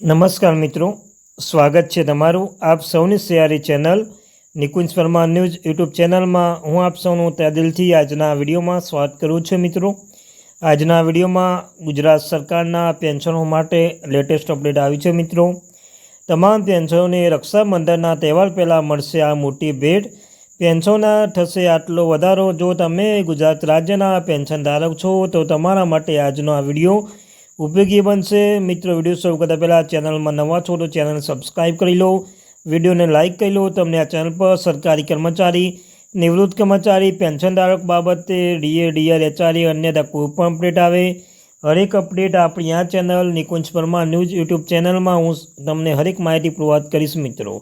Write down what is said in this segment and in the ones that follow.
નમસ્કાર મિત્રો, સ્વાગત છે તમારું આપ સૌની સિયારી channel Nikunj Parmar news YouTube ચેનલમાં. હું આપ સૌનું ત્યાદિલથી આજના વિડીયોમાં સ્વાગત કરું છું મિત્રો. આજના વિડીયોમાં ગુજરાત સરકારના પેન્શનો માટે લેટેસ્ટ અપડેટ આવી છે મિત્રો. તમામ પેન્શનોને રક્ષાબંધનના તહેવાર પહેલાં મળશે આ મોટી ભેટ. પેન્શનના થશે આટલો વધારો. જો તમે ગુજરાત રાજ્યના પેન્શન ધારક છો, તો તમારા માટે આજનો આ વીડિયો ઉપયોગી બનશે. મિત્રો, વીડિયો શરૂ કરતા પહેલાં ચેનલમાં નવા છો તો ચેનલ સબસ્ક્રાઈબ કરી લો. વિડીયોને લાઇક કરી લો. તમને આ ચેનલ પર સરકારી કર્મચારી, નિવૃત્ત કર્મચારી પેન્શનધારક બાબતે ડીએ ડીઆર એચઆરએ અન્ય કોઈપણ અપડેટ આવે. હરેક અપડેટ આપણી આ channel Nikunj Parmar news YouTube ચેનલમાં. હું તમને હરેક માહિતી પ્રોવાઈડ કરીશ, મિત્રો.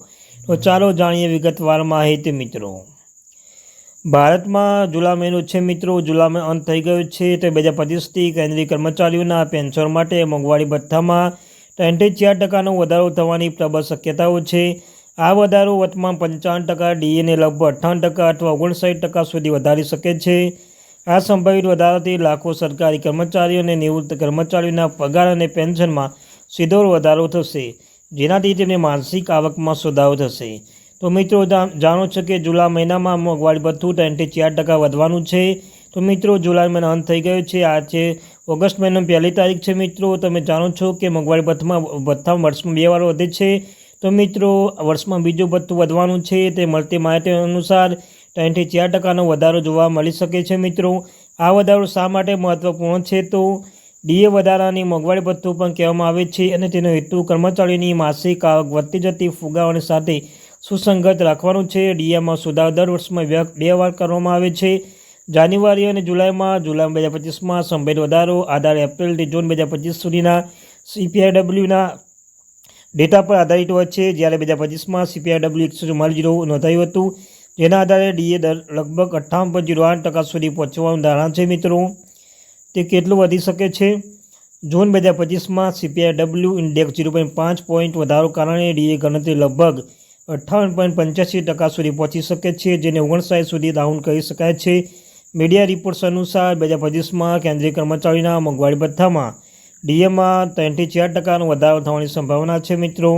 તો ચાલો જાણીએ વિગતવાર માહિતી, મિત્રો. ભારતમાં જુલા મહિનો છે મિત્રો, જુલામાં અંત થઈ ગયો છે. તો બે હજાર પચીસથી કેન્દ્રીય કર્મચારીઓના પેન્શન માટે મોંઘવારી ભથ્થામાં ત્રણથી ચાર ટકાનો વધારો થવાની પ્રબળ શક્યતાઓ છે. આ વધારો વર્તમાન પંચાવન ટકા ડીએને લગભગ અઠ્ઠાવન ટકા અથવા ઓગણસાઠ ટકા સુધી વધારી શકે છે. આ સંભવિત વધારાથી લાખો સરકારી કર્મચારીઓ અને નિવૃત્ત કર્મચારીઓના પગાર અને પેન્શનમાં સીધો વધારો થશે, જેનાથી તેમની માનસિક આવકમાં સુધારો થશે. તો મિત્રો, જાણો છો કે જુલાઈ મહિનામાં મોંઘવારી ભથ્થું ત્રણથી ચાર ટકા વધવાનું છે. તો મિત્રો, જુલાઈ મહિનો અંત થઈ ગયો છે. આ છે ઓગસ્ટ મહિનાની પહેલી તારીખ છે મિત્રો. તમે જાણો છો કે મોંઘવારી ભથ્થામાં ભથ્થા વર્ષમાં બે વાર વધે છે. તો મિત્રો, વર્ષમાં બીજું ભથ્થું વધવાનું છે. તે મળતી માહિતી અનુસાર ત્રણથી ચાર ટકાનો વધારો જોવા મળી શકે છે મિત્રો. આ વધારો શા માટે મહત્વપૂર્ણ છે? તો ડીએ વધારાની મોંઘવારી ભથ્થું પણ કહેવામાં આવે છે અને તેનો હેતુ કર્મચારીની માસિક આવક વધતી જતી ફુગાવાની સાથે સુસંગત રાખવાનું છે. ડીએમાં સુધાર દર વર્ષમાં બે વાર કરવામાં આવે છે. જાન્યુઆરી અને જુલાઈમાં, જુલાઈ બે હજાર પચીસમાં સંભવિત વધારો આધાર એપ્રિલથી જૂન બે હજાર પચીસ સુધીના સીપીઆઈડબલ્યુના ડેટા પર આધારિત હોય છે. જ્યારે બે હજાર પચીસમાં સીપીઆઈડબલ્યુ એકસો ચુમ્માલીસ જીરો નોંધાયું હતું. જેના આધારે ડીએ દર લગભગ અઠ્ઠાવન પોઈન્ટ જીરો આઠ ટકા સુધી પહોંચવાનું ધારણા છે મિત્રો. તે કેટલું વધી શકે છે? જૂન બે હજાર પચીસમાં સીપીઆઈડબલ્યુ ઇન્ડેક્સ જીરો પોઈન્ટ પાંચ પોઈન્ટ વધારો કારણે ડીએ ગણતરી લગભગ અઠ્ઠાવન પોઈન્ટ પંચ્યાસી ટકા સુધી પહોંચી શકે છે, જેને ઓગણસાઠ સુધી ડાઉન કરી શકાય છે. મીડિયા રિપોર્ટ્સ અનુસાર બે હજાર પચીસમાં કેન્દ્રીય કર્મચારીના મોંઘવારી ભથ્થામાં ડીએમાં ત્રણથી ચાર ટકાનો વધારો થવાની સંભાવના છે મિત્રો.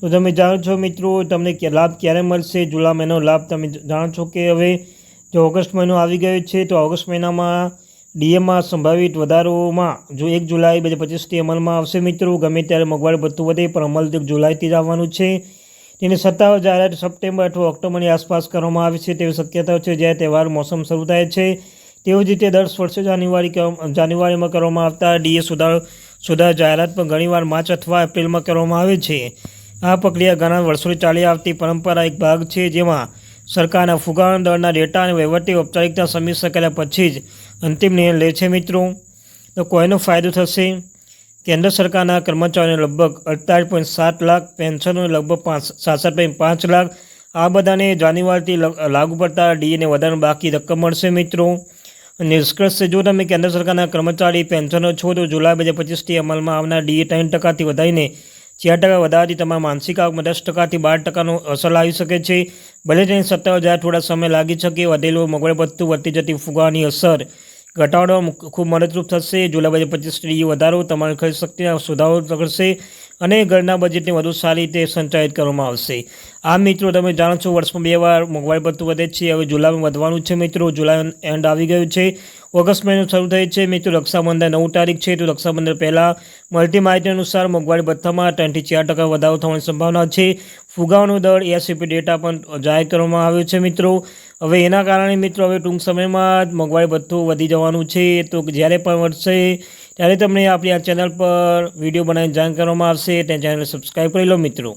તો તમે જાણો છો મિત્રો, તમને લાભ ક્યારે મળશે? જુલા મહિનો લાભ તમે જાણો છો કે હવે? જો ઓગસ્ટ મહિનો આવી ગયો છે, તો ઓગસ્ટ મહિનામાં ડીએમાં સંભવિત વધારોમાં જો એક જુલાઈ બે હજાર પચીસથી અમલમાં આવશે મિત્રો. ગમે ત્યારે મોંઘવારી ભથ્થું વધે, પણ અમલ જુલાઈથી જ આવવાનું છે. તેની સત્તાઓ જાહેરાત સપ્ટેમ્બર અથવા ઓક્ટોબરની આસપાસ કરવામાં આવે છે તેવી શક્યતાઓ છે. જ્યારે તહેવાર મોસમ શરૂ થાય છે, તેવી જ રીતે દર વર્ષે જાન્યુઆરી જાન્યુઆરીમાં કરવામાં આવતા ડીએ સુધારો, સુધાર જાહેરાત પણ ઘણીવાર માર્ચ અથવા એપ્રિલમાં કરવામાં આવે છે. આ પ્રક્રિયા ઘણા વર્ષોથી ચાલી આવતી પરંપરા એક ભાગ છે, જેમાં સરકારના ફુગાણ દળના ડેટા અને વહીવટી ઔપચારિકતા સમી કર્યા પછી જ અંતિમ નિર્ણય લે છે મિત્રો. તો કોઈનો ફાયદો થશે? કેન્દ્ર સરકારના કર્મચારીઓને લગભગ અડતાલીસ પોઈન્ટ સાત લાખ, પેન્શનોને લગભગ પાંચ, સાસઠ પોઈન્ટ પાંચ લાખ. આ બધાને જાન્યુઆરીથી લાગુ પડતા ડીએને વધારે બાકી રકમ મળશે મિત્રો. નિષ્કર્ષ છે, જો તમે કેન્દ્ર સરકારના કર્મચારી પેન્શનો છો, તો જુલાઈ બે હજાર પચીસથી અમલમાં આવનાર ડીએ ત્રણ ટકાથી વધારીને ચાર ટકા વધારાથી તમારા માનસિક આવકમાં દસ ટકાથી બાર ટકાનો અસર આવી શકે છે. ભલે તેની સત્તા હજાર થોડા સમય લાગી શકે, વધેલું મોંઘવારી વધતું વધતી જતી ફુગાની અસર ઘટાડવામાં ખૂબ મદદરૂપ થશે. જુલાઈ બજેટ પચીસ પચીસ વધારો તમારી ખરીદ શક્તિના સુધારો કરશે અને ઘરના બજેટને વધુ સારી રીતે સંચાલિત કરવામાં આવશે. આ મિત્રો તમે જાણો છો, વર્ષમાં બે વાર મોંઘવારી ભથ્થું વધે છે. હવે જુલાઈમાં વધવાનું છે મિત્રો. જુલાઈ એન્ડ આવી ગયું છે. ઓગસ્ટ મહિનો શરૂ થાય છે. મિત્રો, રક્ષાબંધન નવ તારીખ છે. તો રક્ષાબંધન પહેલાં મળતી માહિતી અનુસાર મોંઘવારી ભથ્થામાં ત્રણથી ચાર ટકા વધારો થવાની સંભાવના છે. ફુગાવાનો દર એસીપી ડેટા પણ જાહેર કરવામાં આવ્યો છે, મિત્રો. હવે એના કારણે, મિત્રો, હવે ટૂંક સમયમાં મોંઘવારી ભથ્થું વધી જવાનું છે. તો જ્યારે પણ વધશે ત્યારે તમને આપણી આ ચેનલ પર વીડિયો બનાવીને જાણ કરવામાં આવશે. તે ચેનલ સબસ્ક્રાઈબ કરી લો, મિત્રો.